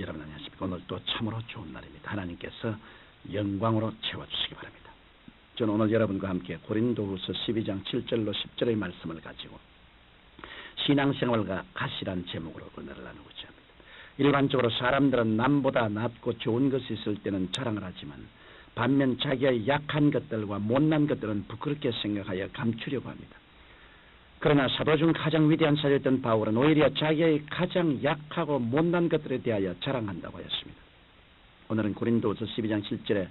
여러분 안녕하십니까. 오늘 또 참으로 좋은 날입니다. 하나님께서 영광으로 채워주시기 바랍니다. 저는 오늘 여러분과 함께 고린도후서 12장 7절로 10절의 말씀을 가지고 신앙생활과 가시란 제목으로 은혜를 나누고자 합니다. 일반적으로 사람들은 남보다 낫고 좋은 것이 있을 때는 자랑을 하지만 반면 자기의 약한 것들과 못난 것들은 부끄럽게 생각하여 감추려고 합니다. 그러나 사도 중 가장 위대한 사도였던 바울은 오히려 자기의 가장 약하고 못난 것들에 대하여 자랑한다고 하였습니다. 오늘은 고린도서 12장 7절에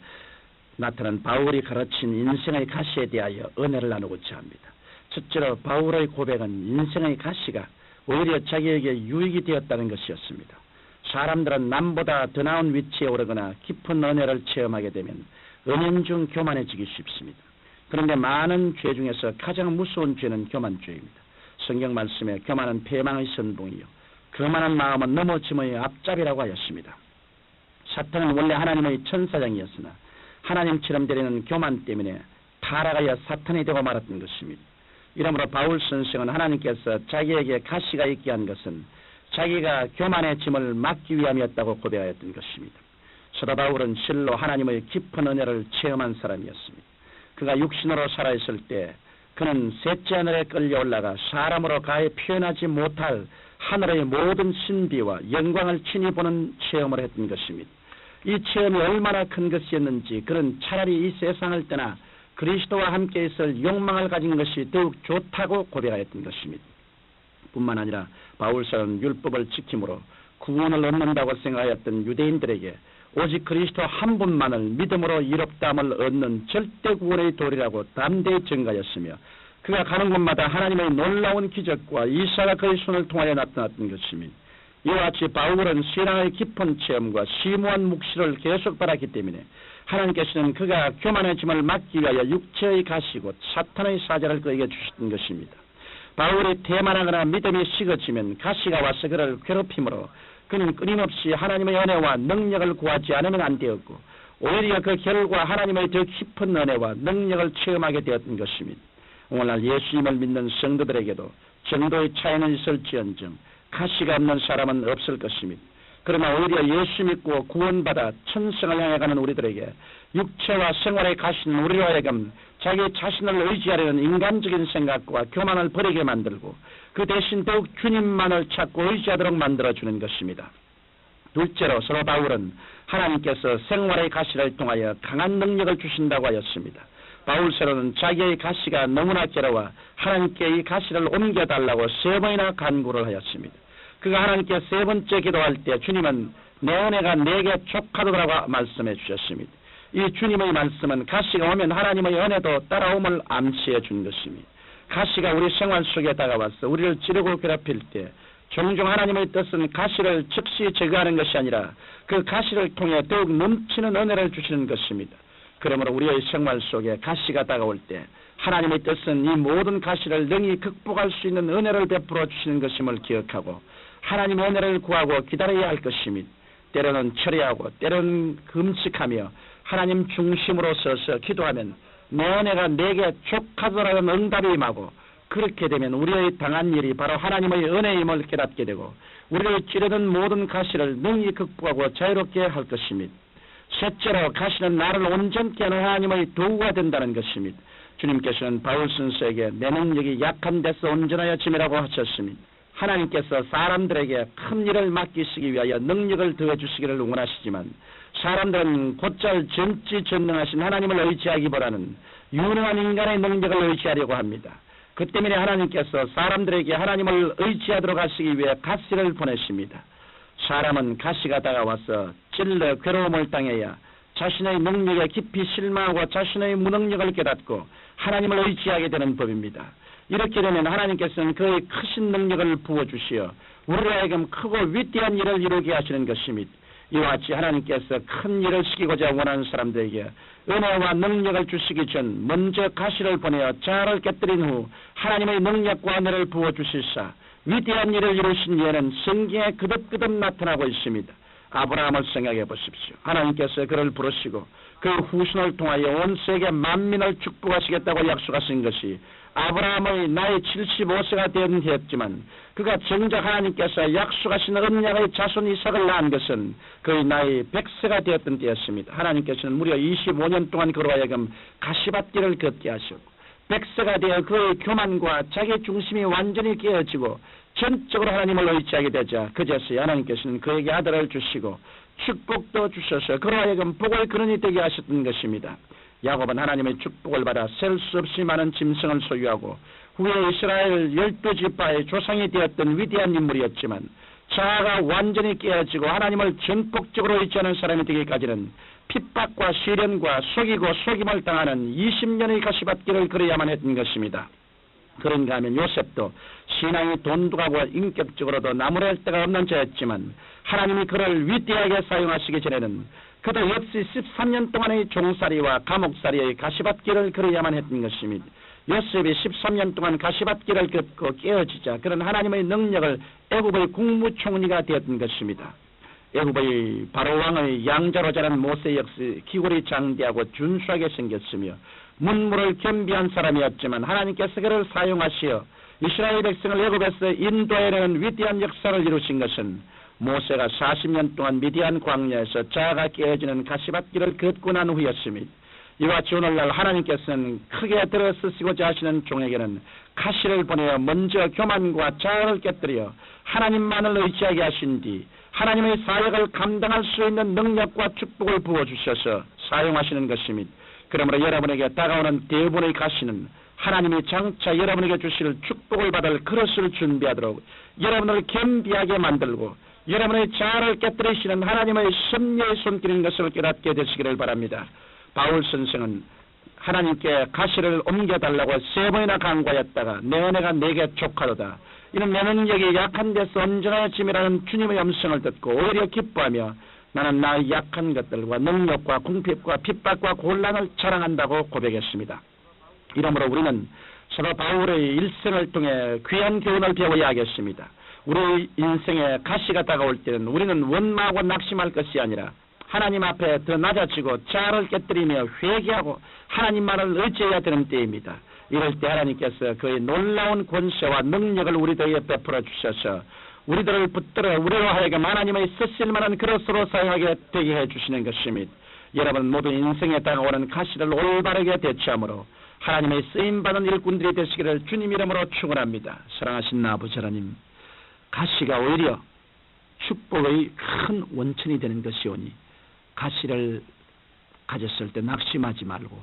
나타난 바울이 가르친 인생의 가시에 대하여 은혜를 나누고자 합니다. 첫째로 바울의 고백은 인생의 가시가 오히려 자기에게 유익이 되었다는 것이었습니다. 사람들은 남보다 더 나은 위치에 오르거나 깊은 은혜를 체험하게 되면 은연 중 교만해지기 쉽습니다. 그런데 많은 죄 중에서 가장 무서운 죄는 교만죄입니다. 성경 말씀에 교만은 패망의 선봉이요. 교만한 마음은 넘어짐의 앞잡이라고 하였습니다. 사탄은 원래 하나님의 천사장이었으나 하나님처럼 되리는 교만 때문에 타락하여 사탄이 되고 말았던 것입니다. 이러므로 바울 선생은 하나님께서 자기에게 가시가 있게 한 것은 자기가 교만의 짐을 막기 위함이었다고 고백하였던 것입니다. 사도 바울은 실로 하나님의 깊은 은혜를 체험한 사람이었습니다. 그가 육신으로 살아있을 때 그는 셋째 하늘에 끌려 올라가 사람으로 가해 표현하지 못할 하늘의 모든 신비와 영광을 친히 보는 체험을 했던 것입니다. 이 체험이 얼마나 큰 것이었는지 그는 차라리 이 세상을 떠나 그리스도와 함께 있을 욕망을 가진 것이 더욱 좋다고 고백하였던 것입니다. 뿐만 아니라 바울서는 율법을 지킴으로 구원을 얻는다고 생각하였던 유대인들에게 오직 그리스도 한 분만을 믿음으로 이롭다함을 얻는 절대 구원의 도리라고 담대히 증가하였으며 그가 가는 곳마다 하나님의 놀라운 기적과 이사가 그의 손을 통하여 나타났던 것입니다. 이와 같이 바울은 신앙의 깊은 체험과 심오한 묵시를 계속 받았기 때문에 하나님께서는 그가 교만해짐을 막기 위하여 육체의 가시고 사탄의 사자를 그에게 주셨던 것입니다. 바울이 태만하거나 믿음이 식어지면 가시가 와서 그를 괴롭힘으로 그는 끊임없이 하나님의 은혜와 능력을 구하지 않으면 안 되었고 오히려 그 결과 하나님의 더 깊은 은혜와 능력을 체험하게 되었던 것입니다. 오늘날 예수님을 믿는 성도들에게도 정도의 차이는 있을지언정 가시가 없는 사람은 없을 것입니다. 그러나 오히려 예수 믿고 구원받아 천성을 향해 가는 우리들에게 육체와 생활의 가시는 우리로 하여금 자기 자신을 의지하려는 인간적인 생각과 교만을 버리게 만들고 그 대신 더욱 주님만을 찾고 의지하도록 만들어주는 것입니다. 둘째로 서로 바울은 하나님께서 생활의 가시를 통하여 강한 능력을 주신다고 하였습니다. 바울서로는 자기의 가시가 너무나 괴로워 하나님께 이 가시를 옮겨달라고 세 번이나 간구를 하였습니다. 그가 하나님께 세 번째 기도할 때 주님은 내 은혜가 내게 족하도라고 말씀해 주셨습니다. 이 주님의 말씀은 가시가 오면 하나님의 은혜도 따라옴을 암시해 준 것입니다. 가시가 우리 생활 속에 다가와서 우리를 찌르고 괴롭힐 때 종종 하나님의 뜻은 가시를 즉시 제거하는 것이 아니라 그 가시를 통해 더욱 넘치는 은혜를 주시는 것입니다. 그러므로 우리의 생활 속에 가시가 다가올 때 하나님의 뜻은 이 모든 가시를 능히 극복할 수 있는 은혜를 베풀어 주시는 것임을 기억하고 하나님의 은혜를 구하고 기다려야 할 것입니다. 때로는 철회하고 때로는 금식하며 하나님 중심으로 서서 기도하면 내 은혜가 내게 족하더라는 응답이 임하고 그렇게 되면 우리의 당한 일이 바로 하나님의 은혜임을 깨닫게 되고 우리를 찌르던 모든 가시를 능히 극복하고 자유롭게 할 것입니다. 셋째로 가시는 나를 온전케 하는 하나님의 도구가 된다는 것입니다. 주님께서는 바울 선수에게 내 능력이 약한 데서 온전하여 짐이라고 하셨습니다. 하나님께서 사람들에게 큰 일을 맡기시기 위하여 능력을 더해 주시기를 원하시지만 사람들은 곧잘 전지전능하신 하나님을 의지하기보다는 유능한 인간의 능력을 의지하려고 합니다. 그 때문에 하나님께서 사람들에게 하나님을 의지하도록 하시기 위해 가시를 보내십니다. 사람은 가시가 다가와서 찔러 괴로움을 당해야 자신의 능력에 깊이 실망하고 자신의 무능력을 깨닫고 하나님을 의지하게 되는 법입니다. 이렇게 되면 하나님께서는 그의 크신 능력을 부어주시어 하여금 크고 위대한 일을 이루게 하시는 것입니다. 이와 같이 하나님께서 큰 일을 시키고자 원하는 사람들에게 은혜와 능력을 주시기 전 먼저 가시를 보내어 자를 깨뜨린 후 하나님의 능력과 은혜를 부어주실사 위대한 일을 이루신 예는 성경에 그득그득 나타나고 있습니다. 아브라함을 생각해 보십시오. 하나님께서 그를 부르시고 그 후손을 통하여 온 세계 만민을 축복하시겠다고 약속하신 것이 아브라함의 나이 75세가 된 해였지만 그가 정작 하나님께서 약속하신 언약의 자손 이삭을 낳은 것은 그의 나이 100세가 되었던 때였습니다. 하나님께서는 무려 25년 동안 그로 하여금 가시밭길을 걷게 하셨고 100세가 되어 그의 교만과 자기 중심이 완전히 깨어지고 전적으로 하나님을 의지하게 되자 그제서야 하나님께서는 그에게 아들을 주시고 축복도 주셔서 그로 하여금 복을 근원이 되게 하셨던 것입니다. 야곱은 하나님의 축복을 받아 셀 수 없이 많은 짐승을 소유하고 후에 이스라엘 열두 지파의 조상이 되었던 위대한 인물이었지만 자아가 완전히 깨어지고 하나님을 전폭적으로 의지하는 사람이 되기까지는 핍박과 시련과 속이고 속임을 당하는 20년의 가시밭길을 걸어야만 했던 것입니다. 그런가 하면 요셉도 신앙이 돈독하고 인격적으로도 나무랄 데가 없는 자였지만 하나님이 그를 위대하게 사용하시기 전에는 그도 역시 13년 동안의 종살이와 감옥살이의 가시밭길을 걸어야만 했던 것입니다. 요셉이 13년 동안 가시밭길을 걷고 깨어지자 그런 하나님의 능력을 애굽의 국무총리가 되었던 것입니다. 애굽의 바로왕의 양자로 자란 모세 역시 기골이 장대하고 준수하게 생겼으며 문물을 겸비한 사람이었지만 하나님께서 그를 사용하시어 이스라엘 백성을 애굽에서 인도해내는 위대한 역사를 이루신 것은 모세가 40년 동안 미디안 광야에서 자아가 깨어지는 가시밭길을 걷고 난 후였습니다. 이와 같이 오늘날 하나님께서는 크게 들어쓰시고자 하시는 종에게는 가시를 보내어 먼저 교만과 자아를 깨뜨려 하나님만을 의지하게 하신 뒤 하나님의 사역을 감당할 수 있는 능력과 축복을 부어주셔서 사용하시는 것입니다. 그러므로 여러분에게 다가오는 대부분의 가시는 하나님이 장차 여러분에게 주실 축복을 받을 그릇을 준비하도록 여러분을 겸비하게 만들고 여러분의 자아를 깨뜨리시는 하나님의 섭리의 손길인 것을 깨닫게 되시기를 바랍니다. 바울 선생은 하나님께 가시를 옮겨달라고 세 번이나 간과했다가 내 은혜가 내게 족하도다. 이는 내 능력이 약한 데서 언제나 짐이라는 주님의 음성을 듣고 오히려 기뻐하며 나는 나의 약한 것들과 능력과 궁핍과 핍박과 곤란을 자랑한다고 고백했습니다. 이러므로 우리는 서로 바울의 일생을 통해 귀한 교훈을 배워야 하겠습니다. 우리 인생에 가시가 다가올 때는 우리는 원망하고 낙심할 것이 아니라 하나님 앞에 더 낮아지고 자아를 깨뜨리며 회개하고 하나님만을 의지해야 되는 때입니다. 이럴 때 하나님께서 그의 놀라운 권세와 능력을 우리들에게 베풀어 주셔서 우리들을 붙들어 우리로 하여금 하나님의 쓰실 만한 그릇으로 사용하게 되게 해주시는 것입니다. 여러분 모두 인생에 다가오는 가시를 올바르게 대처함으로 하나님의 쓰임받은 일꾼들이 되시기를 주님 이름으로 축원합니다. 사랑하신 아버지 하나님 가시가 오히려 축복의 큰 원천이 되는 것이오니 가시를 가졌을 때 낙심하지 말고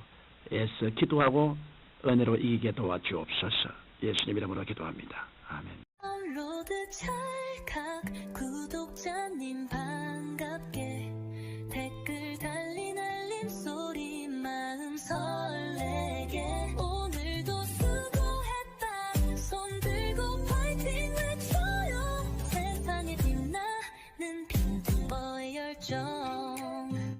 애써 기도하고 은혜로 이기게 도와주옵소서 예수님 이름으로 기도합니다. 아멘 찰칵 구독자님 바